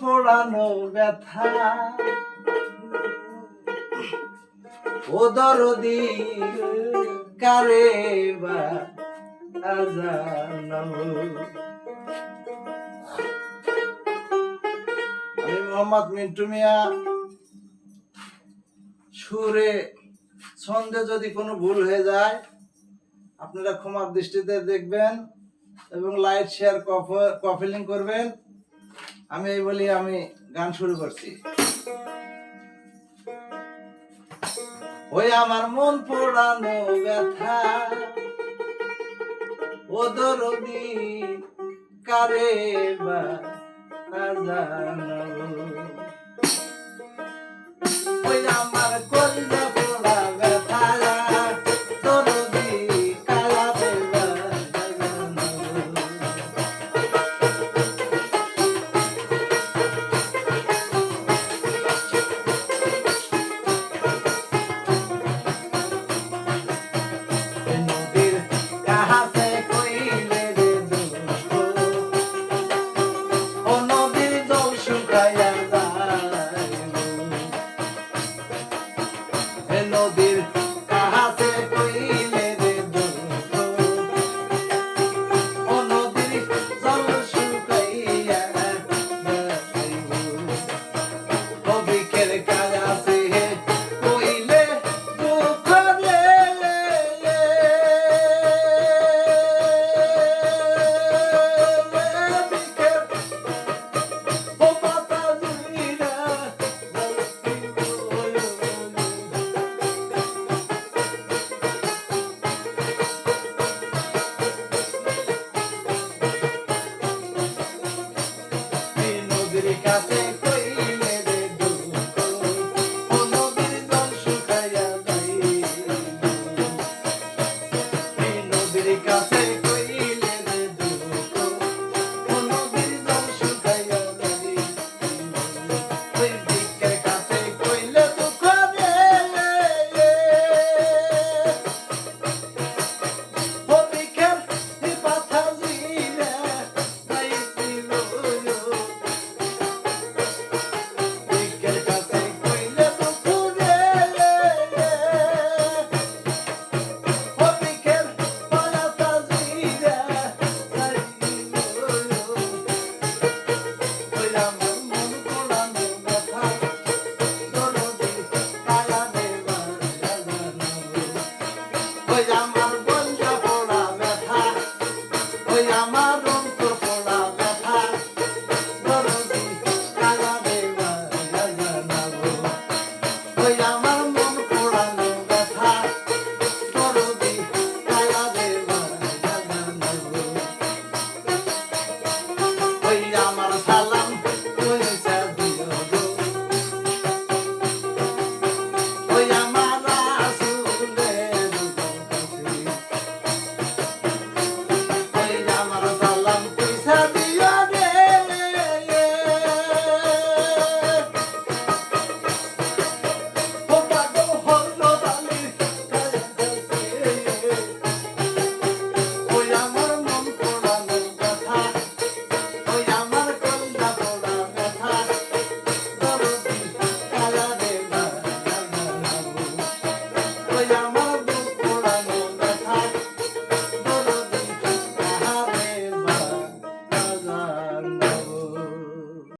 পোড়ানো ব্যথা। ও দরদি, কারে বা মোহাম্মদ মিন্টু মিয়া। সুরে ছন্দে যদি কোনো ভুল হয়ে যায়, আপনারা ক্ষমার দৃষ্টিতে দেখবেন এবং লাইট শেয়ার কফিলিং করবেন। আমি এই বলি আমি গান শুরু করছি। ওই আমার মন পোড়ানো ব্যথা, ও দরদি, কারে বা জানাব